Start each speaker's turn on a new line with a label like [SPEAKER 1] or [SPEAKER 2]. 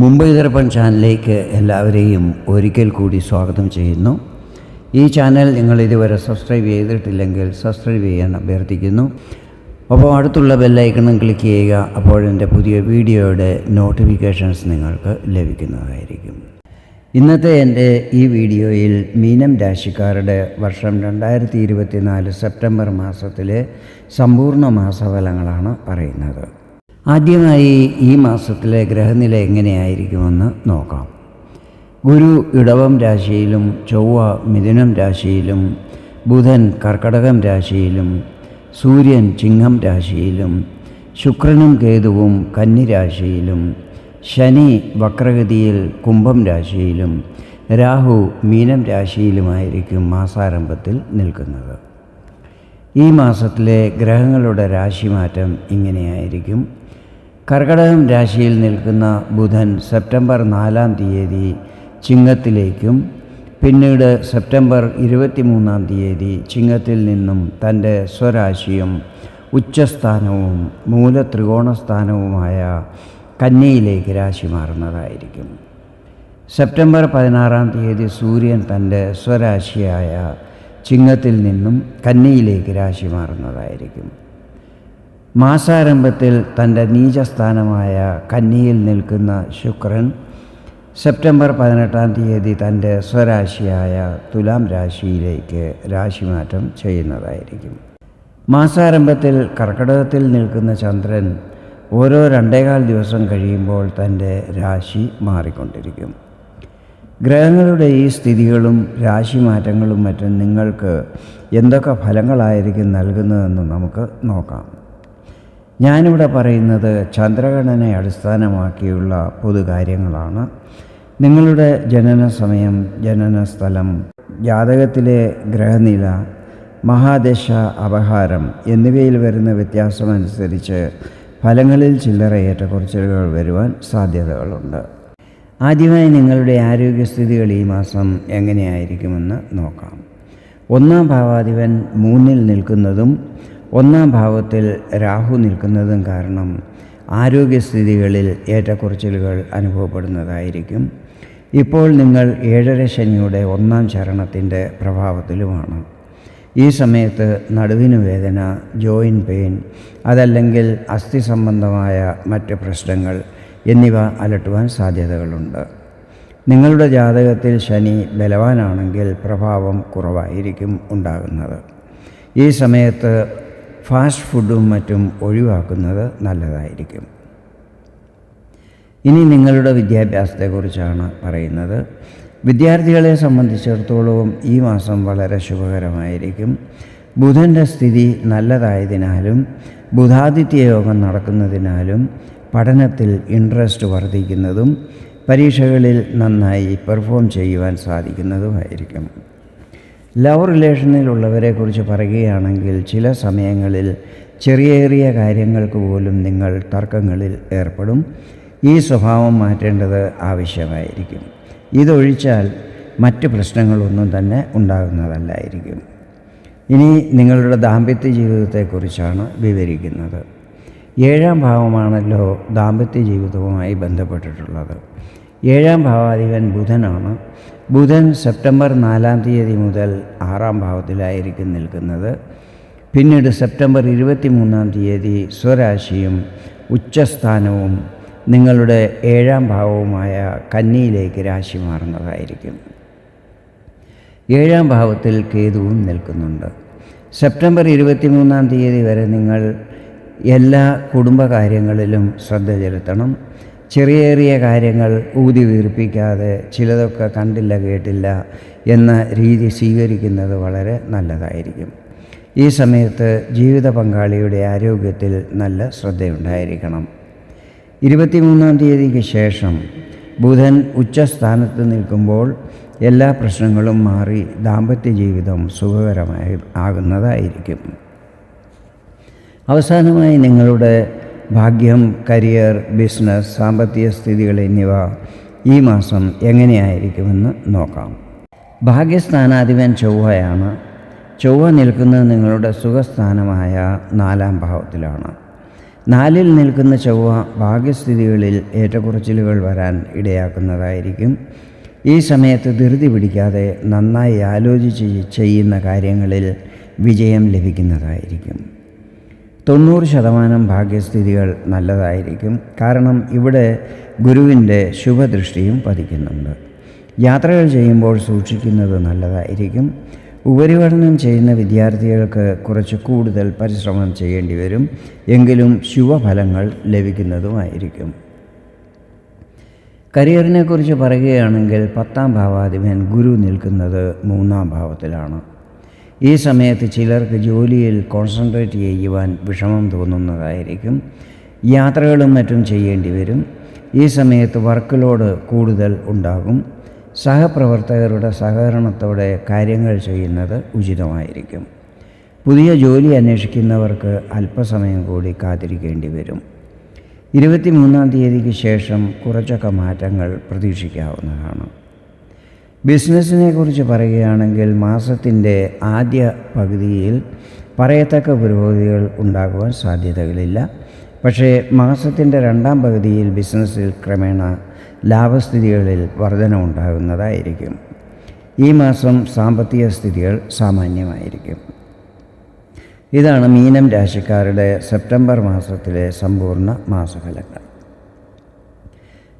[SPEAKER 1] മുംബൈ ദർപ്പൺ ചാനലിലേക്ക് എല്ലാവരെയും ഒരിക്കൽ കൂടി സ്വാഗതം ചെയ്യുന്നു. ഈ ചാനൽ നിങ്ങൾ ഇതുവരെ സബ്സ്ക്രൈബ് ചെയ്തിട്ടില്ലെങ്കിൽ സബ്സ്ക്രൈബ് ചെയ്യാൻ അഭ്യർത്ഥിക്കുന്നു. അപ്പോൾ അടുത്തുള്ള ബെല്ലൈക്കണം ക്ലിക്ക് ചെയ്യുക അപ്പോഴെന്റെ പുതിയ വീഡിയോയുടെ നോട്ടിഫിക്കേഷൻസ് നിങ്ങൾക്ക് ലഭിക്കുന്നതായിരിക്കും. ഇന്നത്തെ എന്റെ ഈ വീഡിയോയിൽ മീനം രാശിക്കാരുടെ വർഷം രണ്ടായിരത്തി ഇരുപത്തിനാല് സെപ്റ്റംബർ മാസത്തിലെ സമ്പൂർണ മാസഫലങ്ങളാണ് പറയുന്നത് ആദ്യമായി ഈ മാസത്തിലെ ഗ്രഹനില എങ്ങനെയായിരിക്കുമെന്ന് നോക്കാം. ഗുരു ഇടവം രാശിയിലും ചൊവ്വ മിഥുനം രാശിയിലും ബുധൻ കർക്കടകം രാശിയിലും സൂര്യൻ ചിങ്ങം രാശിയിലും ശുക്രനും കേതുവും കന്നി രാശിയിലും ശനി വക്രഗതിയിൽ കുംഭം രാശിയിലും രാഹു മീനം രാശിയിലുമായിരിക്കും മാസാരംഭത്തിൽ നിൽക്കുന്നത്. ഈ മാസത്തിലെ ഗ്രഹങ്ങളുടെ രാശിമാറ്റം ഇങ്ങനെയായിരിക്കും. കർക്കടകം രാശിയിൽ നിൽക്കുന്ന ബുധൻ സെപ്റ്റംബർ നാലാം തീയതി ചിങ്ങത്തിലേക്കും പിന്നീട് സെപ്റ്റംബർ ഇരുപത്തിമൂന്നാം തീയതി ചിങ്ങത്തിൽ നിന്നും തന്റെ സ്വരാശിയും ഉച്ചസ്ഥാനവും മൂലത്രികോണസ്ഥാനവുമായ കന്നിയിലേക്ക് രാശി മാറുന്നതായിരിക്കും. സെപ്റ്റംബർ പതിനാറാം തീയതി സൂര്യൻ തന്റെ സ്വരാശിയായ ചിങ്ങത്തിൽ നിന്നും കന്നിയിലേക്ക് രാശി മാറുന്നതായിരിക്കും. മാസാരംഭത്തിൽ തന്റെ നീചസ്ഥാനമായ കന്നിയിൽ നിൽക്കുന്ന ശുക്രൻ സെപ്റ്റംബർ പതിനെട്ടാം തീയതി തന്റെ സ്വരാശിയായ തുലാം രാശിയിലേക്ക് രാശിമാറ്റം ചെയ്യുന്നതായിരിക്കും. മാസാരംഭത്തിൽ കർക്കടകത്തിൽ നിൽക്കുന്ന ചന്ദ്രൻ ഓരോ രണ്ടേകാൽ ദിവസം കഴിയുമ്പോൾ തന്റെ രാശി മാറിക്കൊണ്ടിരിക്കും. ഗ്രഹങ്ങളുടെ ഈ സ്ഥിതികളും രാശിമാറ്റങ്ങളും മറ്റും നിങ്ങൾക്ക് എന്തൊക്കെ ഫലങ്ങളായിരിക്കും നൽകുന്നതെന്ന് നമുക്ക് നോക്കാം. ഞാനിവിടെ പറയുന്നത് ചന്ദ്രഗണനെ അടിസ്ഥാനമാക്കിയുള്ള പൊതുകാര്യങ്ങളാണ് നിങ്ങളുടെ ജനന സമയം ജനന സ്ഥലം ജാതകത്തിലെ ഗ്രഹനില മഹാദശ അപഹാരം എന്നിവയിൽ വരുന്ന വ്യത്യാസമനുസരിച്ച് ഫലങ്ങളിൽ ചില്ലറ ഏറ്റക്കുറച്ചിലുകൾ വരുവാൻ സാധ്യതകളുണ്ട്. ആദ്യമായി നിങ്ങളുടെ ആരോഗ്യസ്ഥിതികൾ ഈ മാസം എങ്ങനെയായിരിക്കുമെന്ന് നോക്കാം. ഒന്നാം ഭാവാധിപൻ മൂന്നിൽ നിൽക്കുന്നതും ഒന്നാം ഭാവത്തിൽ രാഹു നിൽക്കുന്നതും കാരണം ആരോഗ്യസ്ഥിതികളിൽ ഏറ്റക്കുറച്ചിലുകൾ അനുഭവപ്പെടുന്നതായിരിക്കും. ഇപ്പോൾ നിങ്ങൾ ഏഴര ശനിയുടെ ഒന്നാം ചരണത്തിന്റെ പ്രഭാവത്തിലുമാണ്. ഈ സമയത്ത് നടുവിന് വേദന ജോയിൻ പെയിൻ അതല്ലെങ്കിൽ അസ്ഥി സംബന്ധമായ മറ്റ് പ്രശ്നങ്ങൾ എന്നിവ അലട്ടുവാൻ സാധ്യതകളുണ്ട്. നിങ്ങളുടെ ജാതകത്തിൽ ശനി ബലവാനാണെങ്കിൽ പ്രഭാവം കുറവായിരിക്കും ഉണ്ടാകുന്നത്. ഈ സമയത്ത് ഫാസ്റ്റ് ഫുഡും മറ്റും ഒഴിവാക്കുന്നത് നല്ലതായിരിക്കും. ഇനി നിങ്ങളുടെ വിദ്യാഭ്യാസത്തെക്കുറിച്ചാണ് പറയുന്നത്. വിദ്യാർത്ഥികളെ സംബന്ധിച്ചിടത്തോളം ഈ മാസം വളരെ ശുഭകരമായിരിക്കും. ബുധന്റെ സ്ഥിതി നല്ലതായതിനാലും ബുധാദിത്യ യോഗം നടക്കുന്നതിനാലും പഠനത്തിൽ ഇൻട്രസ്റ്റ് വർദ്ധിക്കുന്നതും പരീക്ഷകളിൽ നന്നായി പെർഫോം ചെയ്യുവാൻ സാധിക്കുന്നതുമായിരിക്കും. ലവ് റിലേഷനിലുള്ളവരെക്കുറിച്ച് പറയുകയാണെങ്കിൽ ചില സമയങ്ങളിൽ ചെറിയ ചെറിയ കാര്യങ്ങൾക്ക് പോലും നിങ്ങൾ തർക്കങ്ങളിൽ ഏർപ്പെടും. ഈ സ്വഭാവം മാറ്റേണ്ടത് ആവശ്യമായിരിക്കും. ഇതൊഴിച്ചാൽ മറ്റ് പ്രശ്നങ്ങളൊന്നും തന്നെ ഉണ്ടാകുന്നതല്ലായിരിക്കും. ഇനി നിങ്ങളുടെ ദാമ്പത്യ ജീവിതത്തെക്കുറിച്ചാണ് വിവരിക്കുന്നത്. ഏഴാം ഭാവമാണല്ലോ ദാമ്പത്യ ജീവിതവുമായി ബന്ധപ്പെട്ടിട്ടുള്ളത്. ഏഴാം ഭാവാധിപൻ ബുധനാണ്. ബുധൻ സെപ്റ്റംബർ നാലാം തീയതി മുതൽ ആറാം ഭാവത്തിലായിരിക്കും നിൽക്കുന്നത്. പിന്നീട് സെപ്റ്റംബർ ഇരുപത്തി മൂന്നാം തീയതി സ്വരാശിയും ഉച്ചസ്ഥാനവും നിങ്ങളുടെ ഏഴാം ഭാവവുമായ കന്നിയിലേക്ക് രാശി മാറുന്നതായിരിക്കും. ഏഴാം ഭാവത്തിൽ കേതുവും നിൽക്കുന്നുണ്ട്. സെപ്റ്റംബർ ഇരുപത്തി മൂന്നാം തീയതി വരെ നിങ്ങൾ എല്ലാ കുടുംബകാര്യങ്ങളിലും ശ്രദ്ധ ചെലുത്തണം. ചെറിയ ചെറിയ കാര്യങ്ങൾ ഊതി വീർപ്പിക്കാതെ ചിലതൊക്കെ കണ്ടില്ല കേട്ടില്ല എന്ന രീതി സ്വീകരിക്കുന്നത് വളരെ നല്ലതായിരിക്കും. ഈ സമയത്ത് ജീവിത പങ്കാളിയുടെ ആരോഗ്യത്തിൽ നല്ല ശ്രദ്ധയുണ്ടായിരിക്കണം. ഇരുപത്തിമൂന്നാം തീയതിക്ക് ശേഷം ബുധൻ ഉച്ചസ്ഥാനത്ത് നിൽക്കുമ്പോൾ എല്ലാ പ്രശ്നങ്ങളും മാറി ദാമ്പത്യ ജീവിതം സുഖകരമായി ആകുന്നതായിരിക്കും. അവസാനമായി നിങ്ങളുടെ ഭാഗ്യം കരിയർ ബിസിനസ് സാമ്പത്തിക സ്ഥിതികൾ എന്നിവ ഈ മാസം എങ്ങനെയായിരിക്കുമെന്ന് നോക്കാം. ഭാഗ്യസ്ഥാനാധിപൻ ചൊവ്വയാണ്. ചൊവ്വ നിൽക്കുന്നത് നിങ്ങളുടെ സുഖസ്ഥാനമായ നാലാം ഭാവത്തിലാണ്. നാലിൽ നിൽക്കുന്ന ചൊവ്വ ഭാഗ്യസ്ഥിതികളിൽ ഏറ്റക്കുറച്ചിലുകൾ വരാൻ ഇടയാക്കുന്നതായിരിക്കും. ഈ സമയത്ത് ധൃതി പിടിക്കാതെ നന്നായി ആലോചിച്ച് ചെയ്യുന്ന കാര്യങ്ങളിൽ വിജയം ലഭിക്കുന്നതായിരിക്കും. തൊണ്ണൂറ് ശതമാനം ഭാഗ്യസ്ഥിതികൾ നല്ലതായിരിക്കും. കാരണം ഇവിടെ ഗുരുവിന്റെ ശുഭദൃഷ്ടിയും പതിക്കുന്നുണ്ട്. യാത്രകൾ ചെയ്യുമ്പോൾ സൂക്ഷിക്കുന്നത് നല്ലതായിരിക്കും. ഉപരിപഠനം ചെയ്യുന്ന വിദ്യാർത്ഥികൾക്ക് കുറച്ച് കൂടുതൽ പരിശ്രമം ചെയ്യേണ്ടി വരും. എങ്കിലും ശുഭഫലങ്ങൾ ലഭിക്കുന്നതുമായിരിക്കും. കരിയറിനെക്കുറിച്ച് പറയുകയാണെങ്കിൽ പത്താം ഭാവാധിപൻ ഗുരു നിൽക്കുന്നത് മൂന്നാം ഭാവത്തിലാണ്. ഈ സമയത്ത് ചിലർക്ക് ജോലിയിൽ കോൺസെൻട്രേറ്റ് ചെയ്യുവാൻ വിഷമം തോന്നുന്നതായിരിക്കും. യാത്രകളും മറ്റും ചെയ്യേണ്ടി വരും. ഈ സമയത്ത് വർക്ക് ലോഡ് കൂടുതൽ ഉണ്ടാകും. സഹപ്രവർത്തകരുടെ സഹകരണത്തോടെ കാര്യങ്ങൾ ചെയ്യുന്നത് ഉചിതമായിരിക്കും. പുതിയ ജോലി അന്വേഷിക്കുന്നവർക്ക് അല്പസമയം കൂടി കാത്തിരിക്കേണ്ടി വരും. ഇരുപത്തിമൂന്നാം തീയതിക്ക് ശേഷം കുറച്ചൊക്കെ മാറ്റങ്ങൾ പ്രതീക്ഷിക്കാവുന്നതാണ്. ബിസിനസ്സിനെ കുറിച്ച് പറയുകയാണെങ്കിൽ മാസത്തിന്റെ ആദ്യ പകുതിയിൽ പറയത്തക്ക പുരോഗതികൾ ഉണ്ടാകുവാൻ സാധ്യതകളില്ല. പക്ഷേ മാസത്തിന്റെ രണ്ടാം പകുതിയിൽ ബിസിനസ്സിൽ ക്രമേണ ലാഭസ്ഥിതികളിൽ വർധന ഉണ്ടാകുന്നതായിരിക്കും. ഈ മാസം സാമ്പത്തിക സ്ഥിതികൾ സാമാന്യമായിരിക്കും. ഇതാണ് മീനം രാശിക്കാരുടെ സെപ്റ്റംബർ മാസത്തിലെ സമ്പൂർണ മാസഫലങ്ങൾ.